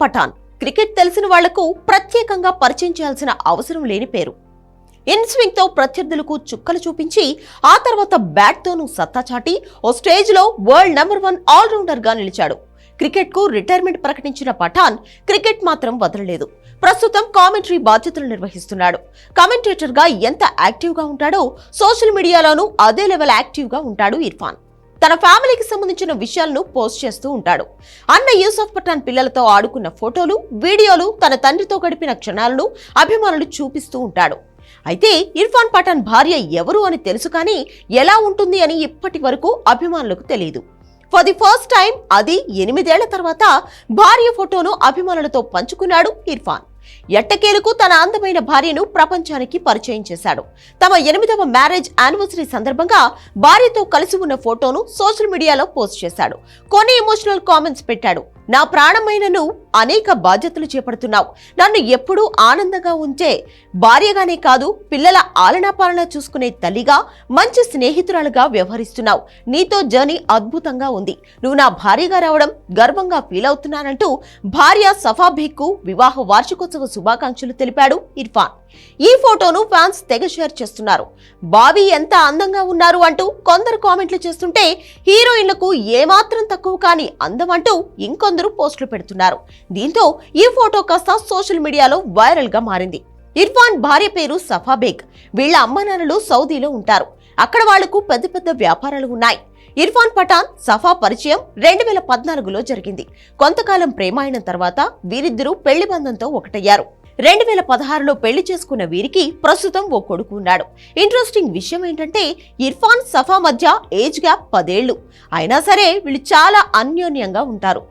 Pathan. Cricket తెలిసిన వాళ్ళకు ప్రత్యేకంగా పరిచయం చేయాల్సిన అవసరం లేని పేరు. ఇన్స్వింగ్తో ప్రత్యర్థులకు చుక్కలు చూపించి ఆ తర్వాత బ్యాట్తోనూ సత్తా చాటి ఓ స్టేజ్లో వరల్డ్ నెంబర్ వన్ ఆల్రౌండర్గా నిలిచాడు. క్రికెట్కు రిటైర్మెంట్ ప్రకటించిన పఠాన్ క్రికెట్ మాత్రం వదలలేదు. ప్రస్తుతం కామెంటరీ బాధ్యతలు నిర్వహిస్తున్నాడు. కామెంటేటర్గా ఎంత యాక్టివ్గా ఉంటాడో సోషల్ మీడియాలోనూ అదే లెవెల్ యాక్టివ్గా ఉంటాడు ఇర్ఫాన్. తన ఫ్యామిలీకి సంబంధించిన విషయాలను పోస్ట్ చేస్తూ ఉంటాడు. అన్న యూసఫ్ పఠాన్ పిల్లలతో ఆడుకున్న ఫోటోలు వీడియోలు తన తండ్రితో గడిపిన క్షణాలను అభిమానులు చూపిస్తూ ఉంటాడు. అయితే ఇర్ఫాన్ పఠాన్ భార్య ఎవరు అని తెలుసు కానీ ఎలా ఉంటుంది అని ఇప్పటి వరకు అభిమానులకు తెలియదు ఫర్ ది ఫస్ట్ టైం అది ఎనిమిదేళ్ళ తర్వాత భార్య ఫోటోను అభిమానులతో పంచుకున్నాడు ఇర్ఫాన్. ఎట్టకేలకు తన అందమైన భార్యను ప్రపంచానికి పరిచయం చేశాడు. తమ ఎనిమిదవ మ్యారేజ్ యానివర్సరీ సందర్భంగా భార్యతో కలిసి ఉన్న ఫోటోను సోషల్ మీడియాలో పోస్ట్ చేశాడు. కొన్ని ఎమోషనల్ కామెంట్స్ పెట్టాడు. నా ప్రాణమైనను అనేక బాధ్యతలు చేపడుతున్నావు. నన్ను ఎప్పుడూ ఆనందంగా ఉంచే భార్యగానే కాదు పిల్లల ఆలనా పాలన చూసుకునే తల్లిగా మంచి స్నేహితురాలుగా వ్యవహరిస్తున్నావు. నీతో జర్నీ అద్భుతంగా ఉంది. నువ్వు నా భార్యగా రావడం గర్వంగా ఫీల్ అవుతున్నానంటూ భార్య సఫా వివాహ వార్షికోత్సవ శుభాకాంక్షలు తెలిపాడు ఇర్ఫాన్. ఈ ఫోటోను ఫ్యాన్స్ తెగ షేర్ చేస్తున్నారు. బాబీ ఎంత అందంగా ఉన్నారు అంటూ కొందరు కామెంట్లు చేస్తుంటే హీరోయిన్లకు ఏమాత్రం తక్కువ కాని అందం అంటూ ఇంకొందరు పోస్టులు పెడుతున్నారు. దీంతో ఈ ఫోటో కాస్త సోషల్ మీడియాలో వైరల్గా మారింది. ఇర్ఫాన్ భార్య పేరు సఫాబేగ్ వీళ్ళ వీళ్ళ అమ్మానాన్నలు సౌదీలో ఉంటారు. అక్కడ వాళ్ళకు పెద్ద పెద్ద వ్యాపారాలు ఉన్నాయి. ఇర్ఫాన్ పఠాన్ సఫా పరిచయం రెండు వేల పద్నాలుగులో జరిగింది. కొంతకాలం ప్రేమాయణం తర్వాత వీరిద్దరూ పెళ్ళి బంధంతో ఒకటయ్యారు. రెండు వేల పదహారులో పెళ్ళి చేసుకున్న వీరికి ప్రస్తుతం ఓ కొడుకు ఉన్నాడు. ఇంట్రెస్టింగ్ విషయం ఏంటంటే ఇర్ఫాన్ సఫా మధ్య ఏజ్ గ్యాప్ పదేళ్ళు అయినా సరే వీళ్ళు చాలా అన్యోన్యంగా ఉంటారు.